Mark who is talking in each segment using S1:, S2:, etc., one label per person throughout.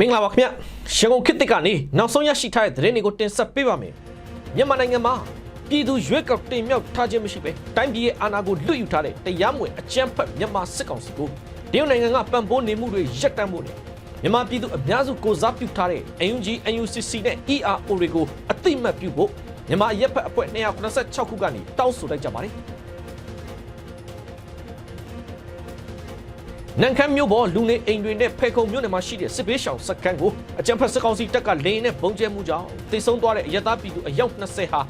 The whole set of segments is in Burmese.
S1: မင်္ဂလာပါခင်ဗျရန်ကုန်ခေတ်သစ်ကနေနောက်ဆုံးရရှိထားတဲ့သတင်းတွေကိုတင်ဆက်ပေးပါမယ်မြန်မာနိုင်ငံမှာပြည်သူရွေးကောက်တင်မြှောက်ထားခြင်းမရှိပဲတိုင်းပြည်ရဲ့အာဏာကိုလွတ်ယူထားတဲ့တရားမဝင်အကြမ်းဖက်မြန်မာစစ်ကောင်စီကိုတရုတ်နိုင်ငံကပံ့ပိုးနေမှုတွေရပ်တန့်ဖို့နဲ့မြန်မာပြည်သူအများစုကိုစားပြုထားတဲ့ UNG UNCC နဲ့ ERO တွေကိုအသိမှတ်ပြုဖို့မြန်မာရက်ဖက်အဖွဲ့296ခုကနေတောင်းဆိုလိုက်ကြပါတယ် နန်ခမ်းမြို့ပေါ်လူနေအိမ်တွေနဲ့ဖေခုံမြို့နယ်မှာရှိတဲ့စစ်ဘေးရှောင်စခန်းကိုအကြံဖက်စစ်ကောင်စီတပ်ကလေရင်နဲ့ပုံကျဲမှုကြောင့်တိတ်ဆုံးသွားတဲ့အရသာပြည်သူအယောက်20ဟာ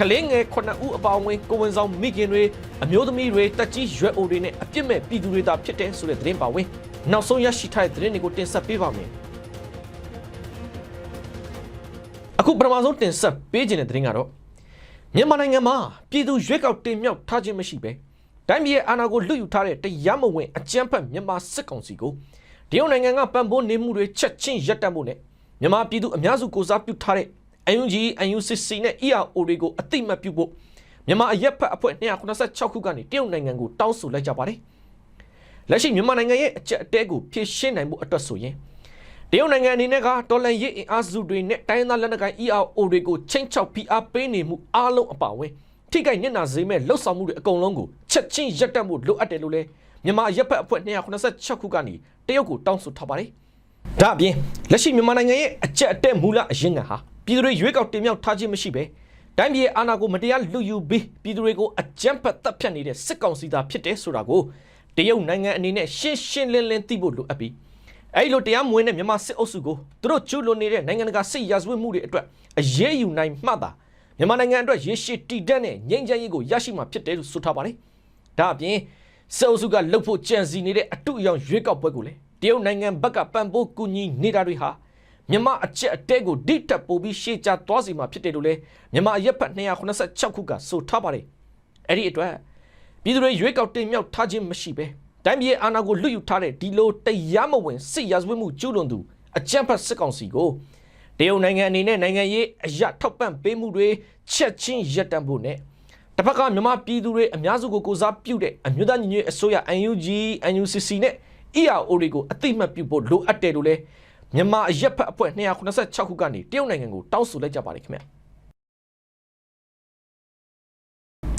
S1: ကလေးငယ်9ဦးအပါအဝင်ကိုဝင်ဆောင်မိခင်တွေအမျိုးသမီးတွေတက်ကြီးရွယ်အိုတွေနဲ့အပြစ်မဲ့ပြည်သူတွေသာဖြစ်တဲ့ဆိုတဲ့သတင်းပါဝင်နောက်ဆုံးရရှိထားတဲ့သတင်းတွေကိုတင်ဆက်ပေးပါမယ်အခုပထမဆုံးတင်ဆက်ပေးခြင်းတဲ့သတင်းကတော့မြန်မာနိုင်ငံမှာပြည်သူရွေးကောက်တင်မြှောက်ထားခြင်းမရှိပဲ တိုင်းပြည်ရဲ့အာဏာကိုလွတ်ယူထားတဲ့တရားမဝင်အကြမ်းဖက်မြန်မာစစ်ကောင်စီကိုတရုတ်နိုင်ငံကပံ့ပိုးနေမှုတွေချက်ချင်းရပ်တန့်ဖို့နဲ့မြန်မာပြည်သူအများစုကိုစားပြုထားတဲ့ UNG UNCC နဲ့ ERO တွေကိုအတိမတ်ပြုဖို့မြန်မာအရက်ဖက်အဖွဲ့296ခုကနေတရုတ်နိုင်ငံကိုတောင်းဆိုလိုက်ကြပါတယ်။လက်ရှိမြန်မာနိုင်ငံရဲ့အကြက်အတဲကိုဖြည့်ရှင်းနိုင်မှုအတွက်ဆိုရင်တရုတ်နိုင်ငံအနေနဲ့ကတော်လန်ရေးအင်အားစုတွေနဲ့တိုင်းသားလက်နက်ကိုင် ERO တွေကိုချိန်ချောက်ဖိအားပေးနေမှုအားလုံးအပါအဝင် ထိခိုက်နစ်နာစေမဲ့လှုပ်ဆောင်မှုတွေအကုန်လုံးကိုချက်ချင်းရပ်တန့်ဖို့လိုအပ်တယ်လို့လည်းမြန်မာအရက်ဖက်အဖွဲ့296ခုကနေတရုတ်ကိုတောင်းဆိုထားပါတယ်။ဒါအပြင်လက်ရှိမြန်မာနိုင်ငံရဲ့အကြက်အတဲမူလအရင်းခံဟာပြည်သူတွေရွေးကောက်တင်မြှောက်ထားခြင်းမရှိပဲတိုင်းပြည်အာဏာကိုမတရားလူယူပြီးပြည်သူတွေကိုအကြမ်းဖက်တပ်ဖြတ်နေတဲ့စစ်ကောင်စီသားဖြစ်တယ်ဆိုတာကိုတရုတ်နိုင်ငံအနေနဲ့ရှင်းရှင်းလင်းလင်းသိဖို့လိုအပ်ပြီးအဲ့လိုတရားမဝင်တဲ့မြန်မာစစ်အုပ်စုကိုသူတို့ကျူးလွန်နေတဲ့နိုင်ငံတကာစစ်ရာဇဝတ်မှုတွေအတွက်အရေးယူနိုင်မှသာ မြန်မာနိုင်ငံအတွက်ရေရှည်တည်တံ့တဲ့ငြိမ်းချမ်းရေးကိုရရှိမှာဖြစ်တယ်လို့ဆိုထားပါတယ်။ဒါအပြင်စစ်အုပ်စုကလှုပ်ဖို့ကြံစည်နေတဲ့အတုအယောင်ရွေးကောက်ပွဲကိုလည်းတရုတ်နိုင်ငံဘက်ကပံ့ပိုးကူညီနေတာတွေဟာမြန်မာအချက်အတဲကိုဒိတက်ပို့ပြီးရှေ့ချသွားစီမှာဖြစ်တယ်လို့လည်းမြန်မာအရက်ဖက်286ခုကဆိုထားပါတယ်။အဲ့ဒီအတွက်ပြည်သူတွေရွေးကောက်တင်မြှောက်ထားခြင်းမရှိပဲတိုင်းပြည်အာဏာကိုလွတ်ယူထားတဲ့ဒီလိုတရားမဝင်စစ်ရာဇဝတ်မှုကျူးလွန်သူအကြမ်းဖက်စစ်ကောင်စီကို တရုတ်နိုင်ငံအနေနဲ့နိုင်ငံရေးအရာထောက်ပံ့ပေးမှုတွေချက်ချင်းရပ်တန့်ဖို့နဲ့တစ်ဖက်ကမြန်မာပြည်သူတွေအများစုကိုကိုစားပြုတဲ့အမျိုးသားညီညွတ်ရေးအစိုးရ UNG UNCC နဲ့ ERO တွေကိုအသိမှတ်ပြုဖို့လိုအပ်တယ်လို့လည်းမြန်မာအရက်ဖက်အဖွဲ့296ခုကနေတရုတ်နိုင်ငံကိုတောင်းဆိုလိုက်ကြပါတယ်ခင်ဗျ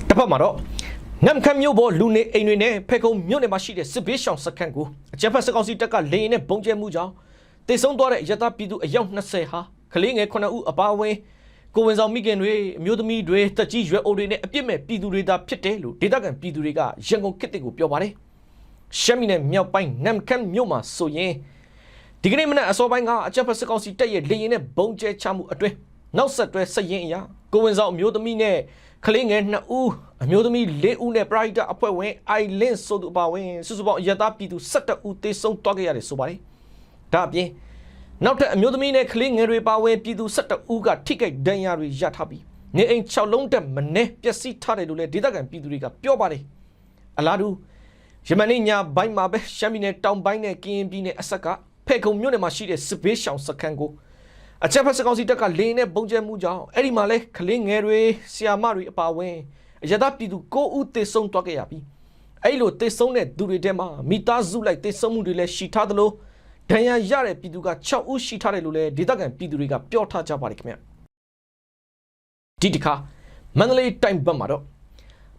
S1: တစ်ဖက်မှာတော့ငမ်ခမ်းမြို့ပေါ်လူနေအိမ်တွေနဲ့ဖေကုံမြို့နယ်မှာရှိတဲ့စစ်ဘေးရှောင်စခန်းကိုအကြမ်းဖက်စစ်ကောင်စီတပ်ကလေရင်နဲ့ပုံကျဲမှုကြောင့် တိတ်ဆုံးသွားတဲ့ရတပြည်သူအယောက်20ဟာကလေးငယ်9ဦးအပါအဝင်ကိုဝင်ဆောင်မိခင်တွေအမျိုးသမီးတွေတက်ကြီးရွယ်အိုတွေနဲ့အပြစ်မဲ့ပြည်သူတွေသာဖြစ်တယ်လို့ဒေသခံပြည်သူတွေကရန်ကုန်ခေတ်ကိုပြောပါတယ်ရှမ်းပြည်နယ်မြောက်ပိုင်းနမ်ခမ်းမြို့မှာဆိုရင်ဒီကနေ့မနက်အစောပိုင်းကအကြမ်းဖက်စစ်ကောင်စီတပ်ရဲ့လေရင်နဲ့ဘုံကျဲချမှုအတွင်းနောက်ဆက်တွဲဆက်ရင်အရာကိုဝင်ဆောင်အမျိုးသမီးနဲ့ကလေးငယ်2ဦးအမျိုးသမီး4ဦးနဲ့ပရိုက်တာအဖွဲ့ဝင်အိုင်လင်းဆိုသူအပါဝင်စုစုပေါင်းအရတာပြည်သူ17ဦးသေဆုံးသွားခဲ့ရတယ်ဆိုပါတယ် ဒါအပြင်နောက်ထပ်အမျိုးသမီးနဲ့ကလေးငယ်တွေပါဝင်ပြည်သူ17ဦးကထိခိုက်ဒဏ်ရာတွေရထားပြီးနေအိမ်6လုံးတက်မနေပျက်စီးထားတယ်လို့လည်းဒေသခံပြည်သူတွေကပြောပါတယ်အလားတူယမန်ညဘိုင်းမှာပဲရှမ်းပြည်နယ်တောင်ပိုင်းနဲ့ကရင်ပြည်နယ်အဆက်ကဖဲခုံမြို့နယ်မှာရှိတဲ့စစ်ဘေးရှောင်စခန်းကိုအချက်ဖက်စကောင်စီတပ်ကလေနဲ့ပုံကျဲမှုကြောင့်အဲ့ဒီမှာလဲကလေးငယ်တွေဆီယာမတွေအပါဝင်အရသာပြည်သူ9ဦးသေဆုံးသွားခဲ့ရပြီအဲ့လိုသေဆုံးတဲ့သူတွေထဲမှာမိသားစုလိုက်သေဆုံးမှုတွေလည်းရှိထားသလို ဒဏ်ရာရတဲ့ပြည်သူက6ဦးရှိထားတယ်လို့လည်းဒေသခံပြည်သူတွေကပြောထားကြပါတယ်ခင်ဗျဒီတခါမန္တလေးတိုင်းဘက်မှာတော့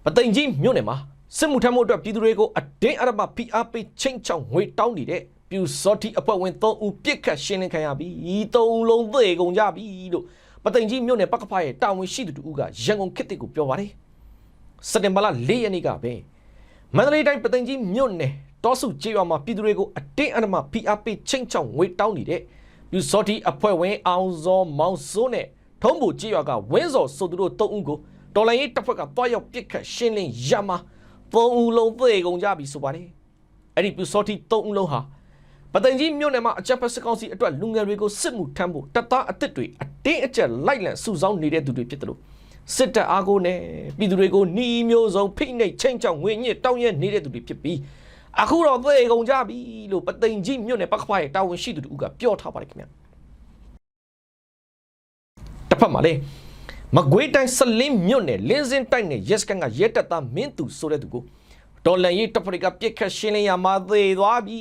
S1: ပသိမ်ကြီးမြို့နယ်မှာစစ်မှုထမ်းမှုအတွက်ပြည်သူတွေကိုအတင်းအဓမ္မဖိအားပေးချိန်ချောင်ငွေတောင်းနေတဲ့ပြူစောတိအဖွဲ့ဝင်3ဦးပြစ်ခတ်ရှင်းလင်းခံရပြီး3ဦးလုံးသေကုန်ကြပြီလို့ပသိမ်ကြီးမြို့နယ်ပကဖရဲ့တာဝန်ရှိသူတို့ကရန်ကုန်ခေတ်တစ်ကိုပြောပါတယ်စက်တင်ဘာလ4ရက်နေ့ကပဲမန္တလေးတိုင်းပသိမ်ကြီးမြို့နယ် တောစုကျေးရွာမှာပြည်သူတွေကိုအတင်းအဓမ္မဖိအားပေးချိန်ချောင်ငွေတောင်းနေတဲ့ပြူစောတိအဖွဲ့ဝင်အောင်စောမောင်စိုးနဲ့ထုံးဘူကျေးရွာကဝင်းစော်ဆိုသူတို့3ဦးကိုတော်လိုင်းရေးတပ်ဖွဲ့ကတွားရောက်ပြစ်ခတ်ရှင်းလင်းရမှာ3ဦးလုံးသေကုန်ကြပြီဆိုပါတယ်အဲ့ဒီပြူစောတိ3ဦးလုံးဟာပသိမ်ကြီးမြို့နယ်မှာအကြပ်ဖက်စစ်ကောင်စီအတွက်လူငယ်တွေကိုစစ်မှုထမ်းဖို့တပ်သားအသစ်တွေအတင်းအကျပ်လိုက်လံစုဆောင်းနေတဲ့သူတွေဖြစ်တယ်လို့စစ်တပ်အားကိုနဲ့ပြည်သူတွေကိုနှီးမျိုးစုံဖိနှိပ်ချိန်ချောင်ငွေညစ်တောင်းရနေတဲ့သူတွေဖြစ်ပြီး အခုတော့သေကုန်ကြပြီလို့ပသိမ်ကြီးမြို့နယ်ပကဖားရဲ့တာဝန်ရှိသူတို့ကပြောထားပါတယ်ခင်ဗျတစ်ဖက်မှာလေမကွေးတိုင်းစလင်းမြို့နယ်လင်းစင်းတိုက်နယ်ရက်စကန်ကရဲတပ်သားမင်းသူဆိုတဲ့သူကိုဒေါ်လန်ရေးတပ်ဖွဲ့တွေကပြစ်ခတ်ရှင်းလင်းရမှာသေသွားပြီ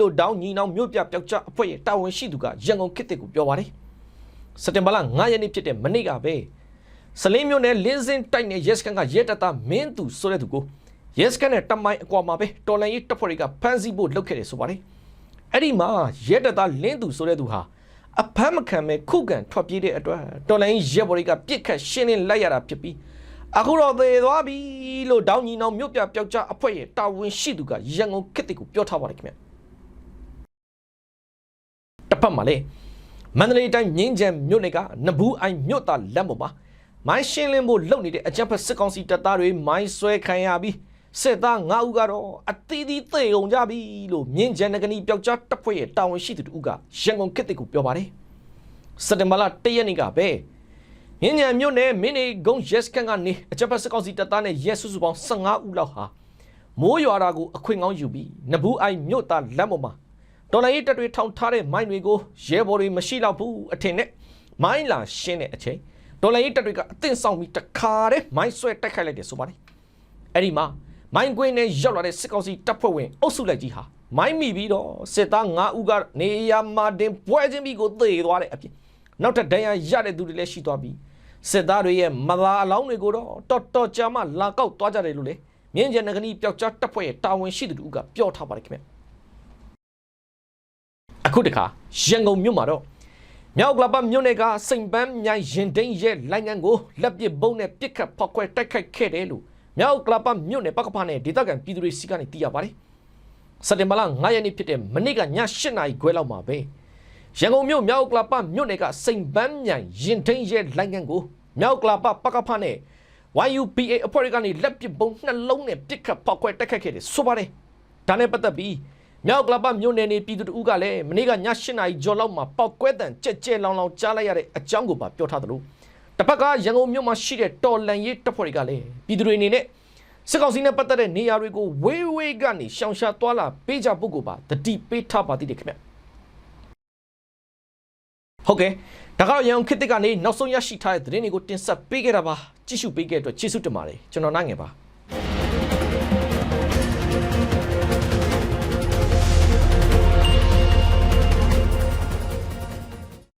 S1: လို့တောင်းညီနောင်မြို့ပြပျောက်ကြားအဖွဲ့ရဲ့တာဝန်ရှိသူကရန်ကုန်ခေတ်တစ်ကိုပြောပါတယ်စက်တင်ဘာလ9ရက်နေ့ဖြစ်တဲ့မနေ့ကပဲစလင်းမြို့နယ်လင်းစင်တိုက်နယ်ရဲစခန်းကရဲတပ်သားမင်းသူဆိုတဲ့သူကို ရဲစခန်းနဲ့တမိုင်အကွာမှာပဲတော်လန်ရေးတပ်ဖွဲ့တွေကဖမ်းဆီးဖို့လုပ်ခဲ့တယ်ဆိုပါတယ်အဲ့ဒီမှာရဲတပ်သားလင်းသူဆိုတဲ့သူဟာအဖမ်းမခံမဲ့ခုခံထွက်ပြေးတဲ့အတွက်တော်လန်ရေးရဲဘော်တွေကပြစ်ခတ်ရှင်းလင်းလိုက်ရတာဖြစ်ပြီးအခုတော့သေသွားပြီလို့တောင်းညီနောင်မြို့ပြပျောက်ကြားအဖွဲ့ရဲ့တာဝန်ရှိသူကရန်ကုန်ခေတ်တစ်ကိုပြောထားပါတယ်ခင်ဗျတစ်ဖက်မှာလေမန္တလေးတိုင်းမြင်းကြံမြို့နယ်ကနဘူးအိုင်မြို့သားလက်ပေါ်မှာမိုင်းရှင်းလင်းဖို့လုပ်နေတဲ့အကြမ်းဖက်စစ်ကောင်စီတပ်သားတွေမိုင်းဆွဲခံရပြီး စစ်သား9ဦးကတော့အသီးသီးသေုံကြပြီလို့မြင်းကြံနဂနီပျောက်ကြားတပ်ဖွဲ့ရဲ့တာဝန်ရှိသူတို့ကရန်ကုန်ခေတ်တစ်ကိုပြောပါတယ်စက်တင်ဘာလ1ရက်နေ့ကပဲမြင်းကြံမြို့နယ်မင်းနေဂုံရက်စကန်ကနေအကြမ်းဖက်စစ်ကောင်စီတပ်သားနဲ့ရဲစုစုပေါင်း15ဦးလောက်ဟာမိုးရွာတာကိုအခွင့်ကောင်းယူပြီးနဘူးအိုင်မြို့သားလက်ပေါ်မှာဒေါ်လာရေးတက်တွေထောင်ထားတဲ့မိုင်းတွေကိုရဲဘော်တွေမရှိတော့ဘူးအထင်နဲ့မိုင်းလာရှင်းတဲ့အချိန်ဒေါ်လာရေးတက်တွေကအသင့်ဆောင်ပြီးတခါတည်းမိုင်းဆွဲတိုက်ခိုက်လိုက်တယ်ဆိုပါတယ်အဲ့ဒီမှာ မိုင်းကွင်းနဲ့ရောက်လာတဲ့စစ်ကောင်စီတပ်ဖွဲ့ဝင်အုပ်စုလိုက်ကြီးဟာမိုင်းမိပြီးတော့စစ်သား9ဦးကနေရာမှာတင်ပွဲချင်းပြီးကိုသေသွားတဲ့အပြင်နောက်ထပ်ဒဏ်ရာရတဲ့သူတွေလည်းရှိသွားပြီးစစ်သားတွေရဲ့မလာအလောင်းတွေကိုတော့တော်တော်ကြာမှလာကောက်သွားကြတယ်လို့လေမြင်းကျန်ငကနီပျောက်ကြားတပ်ဖွဲ့ရဲ့တာဝန်ရှိသူတို့ကပြောထားပါတယ်ခင်ဗျအခုတခါရန်ကုန်မြို့မှာတော့မြောက်ကလပ်ပမြို့နယ်ကစိန်ပန်းမြိုင်ရင်တိန်ရဲ့လိုင်ငံကိုလက်ပစ်ဘုံနဲ့ပစ်ခတ်ဖောက်ခွဲတိုက်ခိုက်ခဲ့တယ်လို့ မြောက်ကလပ်ပမြို့နယ်ပကဖနဲ့ဒေသခံပြည်သူတွေစီကနေသိရပါတယ်စက်တင်ဘာလ9ရက်နေ့ဖြစ်တဲ့မနေ့ကည8နာရီခွဲလောက်မှာပဲရန်ကုန်မြို့မြောက်ကလပ်ပမြို့နယ်ကစိန်ပန်းမြိုင်ရင်တိန်ရဲ့လိုင်ငံကိုမြောက်ကလပ်ပပကဖနဲ့ YUPA အဖွဲ့တွေကနေလက်ပစ်ဘုံနှလုံးနဲ့ပစ်ခတ်ဖောက်ခွဲတိုက်ခိုက်ခဲ့တယ်ဆိုပါတယ်ဒါနဲ့ပတ်သက်ပြီးမြောက်ကလပ်ပမြို့နယ်နေပြည်သူတို့ကလည်းမနေ့ကည8နာရီကျော်လောက်မှာပောက်ကွဲတန်ကြက်ကြဲလောင်လောင်ကြားလိုက်ရတဲ့အကြောင်းကိုပါပြောထားသလို တစ်ဖက်ကရန်ကုန်မြို့မှာရှိတဲ့တော်လန်ရေးတပ်ဖွဲ့တွေကလည်းပြည်သူတွေအနေနဲ့စစ်ကောင်စီနဲ့ပတ်သက်တဲ့နေရာတွေကိုဝေးဝေးကနေရှောင်ရှားသွားလာပေးကြဖို့ကိုပါတတိပေးထားပါသေးတယ်ခင်ဗျဟုတ်ကဲ့ဒါကတော့ရန်ကုန်ခေတ်သစ်ကနေနောက်ဆုံးရရှိထားတဲ့သတင်းတွေကိုတင်ဆက်ပေးခဲ့တာပါကြည့်ရှုပေးခဲ့တဲ့အတွက်ကျေးဇူးတင်ပါတယ်ကျွန်တော်နိုင်ငယ်ပါ